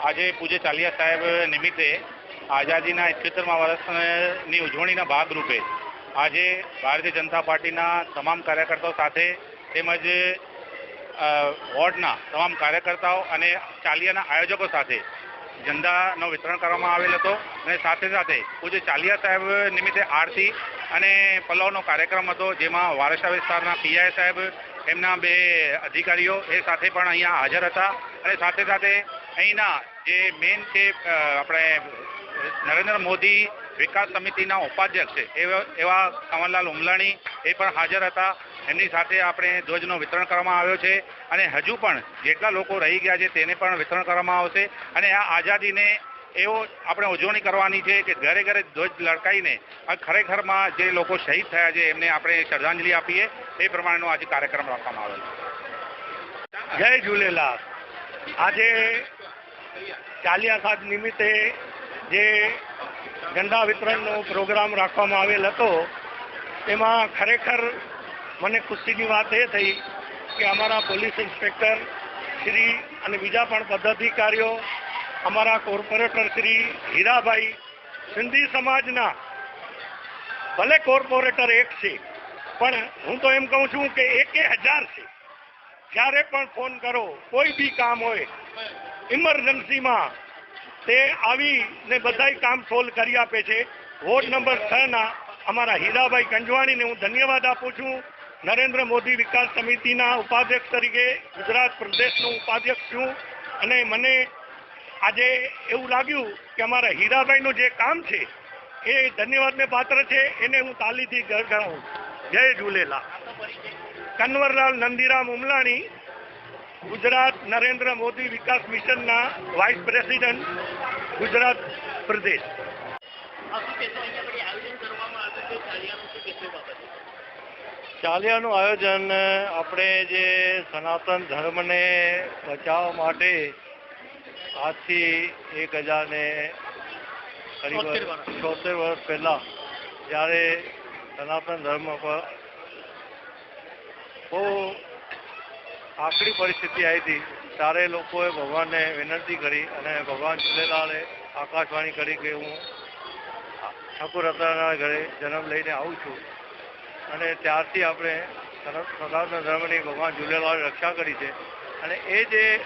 આજે પૂજ્ય ચાલિયા સાહેબ નિમિત્તે આઝાદીના ઇઠ્યોતેરમા વર્ષની ઉજવણીના ભાગરૂપે આજે ભારતીય જનતા પાર્ટીના તમામ કાર્યકર્તાઓ સાથે તેમજ વોર્ડના તમામ કાર્યકર્તાઓ અને ચાલિયાના આયોજકો સાથે ઝંડાનો વિતરણ કરવામાં આવેલ હતો અને સાથે સાથે પૂજ્ય ચાલિયા સાહેબ નિમિત્તે આરતી અને પલ્લવનો કાર્યક્રમ હતો જેમાં વારસા વિસ્તારના પીઆઈ સાહેબ એમના બે અધિકારીઓ એ સાથે પણ અહીંયા હાજર હતા. અને સાથે સાથે અહીંના જે મેઇન છે આપણે નરેન્દ્ર મોદી વિકાસ સમિતિના ઉપાધ્યક્ષ છે, એવા કમલલાલ ઉમલાણી એ પણ હાજર હતા. એમની સાથે આપણે ધ્વજનો વિતરણ કરવામાં આવ્યો છે. અને હજુ પણ જેટલા લોકો રહી ગયા છે તેને પણ વિતરણ કરવામાં આવશે. અને આ આઝાદીને એવો આપણે ઉજવણી કરવાની છે કે ઘરે ઘરે ધ્વજ લડકાઈને ખરેખરમાં જે લોકો શહીદ થયા છે, એમને આપણે શ્રદ્ધાંજલિ આપીએ. એ પ્રમાણેનો આજે કાર્યક્રમ રાખવામાં આવેલો જય ઝૂલેલાલ. આજે ચાલિયા સાદ નિમિત્તે જે ઝંડા વિતરણનો પ્રોગ્રામ રાખવામાં આવેલ હતો, એમાં ખરેખર મને ખુશીની વાત એ થઈ કે અમારા પોલીસ ઇન્સ્પેક્ટર શ્રી અને બીજા પણ પદાધિકારીઓ અમારા કોર્પોરેટર શ્રી હીરાભાઈ સિંધી સમાજના ભલે કોર્પોરેટર એક છે, પણ હું તો એમ કહું છું કે એકે હજાર છે. જ્યારે પણ ફોન કરો, કોઈ બી કામ હોય, ઇમરજન્સીમાં તે આવીને બધાય કામ સોલ્વ કરી આપે છે. વોર્ડ નંબર છ ના અમારા હીરાભાઈ કંજવાણીને હું ધન્યવાદ આપું છું. નરેન્દ્ર મોદી વિકાસ સમિતિના ઉપાધ્યક્ષ તરીકે ગુજરાત પ્રદેશનો ઉપાધ્યક્ષ છું. અને મને આજે એવું લાગ્યું કે અમારા હીરાભાઈનું જે કામ છે, એ ધન્યવાદને પાત્ર છે, એને હું તાલીથી ગણાવું. જય ઝૂલેલા. કન્વરલાલ નંદીરામ ઉમલાણી, ગુજરાત નરેન્દ્ર મોદી વિકાસ મિશનના વાઇસ પ્રેસિડેન્ટ, ગુજરાત પ્રદેશ. ચાલિયાનું આયોજન, આપણે જે સનાતન ધર્મને બચાવવા માટે આજથી એક હજાર ને છોતેર વર્ષ. પહેલાં જ્યારે સનાતન ધર્મ પર બહુ આકરી પરિસ્થિતિ આવી હતી ત્યારે લોકોએ ભગવાનને વિનંતી કરી અને ભગવાન ઝૂલેલાલે આકાશવાણી કરી કે હું ઠાકોર રત્નાના ઘરે જન્મ લઈને આવું છું. અને ત્યારથી આપણે સના- સનાતન ધર્મની ભગવાન ઝૂલેલાલે રક્ષા કરી છે. અને એ જે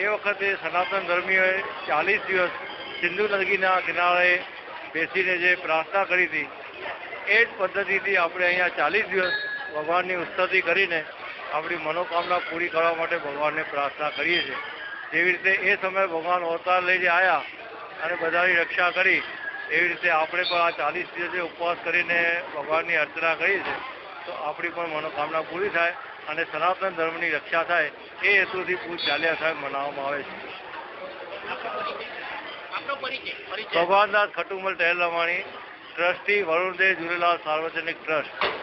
એ વખતે સનાતન ધર્મીઓએ ચાલીસ દિવસ સિંધુ નદીના કિનારે બેસીને જે પ્રાર્થના કરી હતી, એ જ પદ્ધતિથી આપણે અહીંયા ચાલીસ દિવસ ભગવાનની ઉસ્તુતિ કરીને આપણી મનોકામના પૂરી કરવા માટે ભગવાનને પ્રાર્થના કરીએ છીએ. જેવી રીતે એ સમયે ભગવાન અવતાર લઈને આવ્યા અને બધાની રક્ષા કરી, એવી રીતે આપણે પણ આ ચાલીસ દિવસે ઉપવાસ કરીને ભગવાનની અર્ચના કરીએ છીએ. તો આપણી પણ મનોકામના પૂરી થાય. અને સનાતન ધર્મની રક્ષા થાય એ હેતુથી પૂજ ચાલ્યા સાહેબ મનાવવામાં આવે છે. ભગવાનદાસ ખટુમલ ટહેલ રમાણી ટ્રસ્ટી વરુણદેવ ઝૂલેલાલ સાર્વજનિક ટ્રસ્ટ.